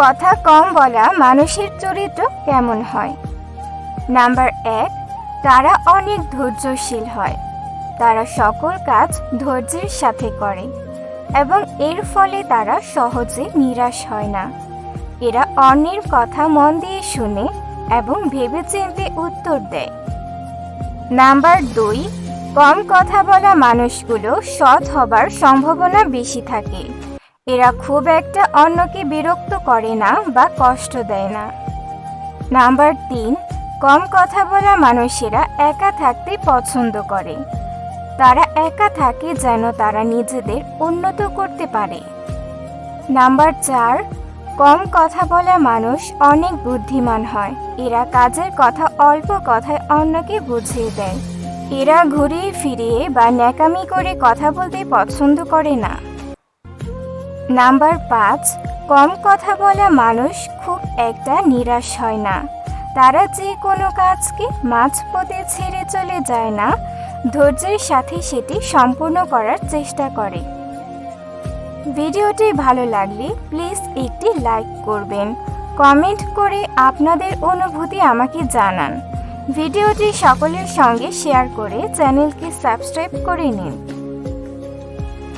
কথা কম বলা মানুষের চরিত্র কেমন হয়? নাম্বার এক, তারা অনেক ধৈর্যশীল হয়। তারা সকল কাজ ধৈর্যের সাথে করে এবং এর ফলে তারা সহজে নিরাশ হয় না। এরা অন্যের কথা মন দিয়ে শুনে এবং ভেবেচিন্তে উত্তর দেয়। নাম্বার দুই, কম কথা বলা মানুষগুলো সৎ হবার সম্ভাবনা বেশি থাকে। এরা খুব একটা অন্যকে বিরক্ত করে না বা কষ্ট দেয় না। নাম্বার তিন, কম কথা বলা মানুষেরা একা থাকতে পছন্দ করে। তারা একা থাকে যেন তারা নিজেদের উন্নত করতে পারে। নাম্বার চার, কম কথা বলা মানুষ অনেক বুদ্ধিমান হয়। এরা কাজের কথা অল্প কথায় অন্যকে বুঝিয়ে দেয়। এরা ঘুরিয়ে ফিরিয়ে বা ন্যাকামি করে কথা বলতে পছন্দ করে না। নাম্বার পাঁচ, কম কথা বলা মানুষ খুব একটা নিরাশ হয় না। তারা যে কোনো কাজকে মাঝপথে ছেড়ে চলে যায় না, ধৈর্যের সাথে সেটি সম্পূর্ণ করার চেষ্টা করে। ভিডিওটি ভালো লাগলে প্লিজ একটি লাইক করবেন, কমেন্ট করে আপনাদের অনুভূতি আমাকে জানান। ভিডিওটি সকলের সঙ্গে শেয়ার করে চ্যানেলকে সাবস্ক্রাইব করে নিন।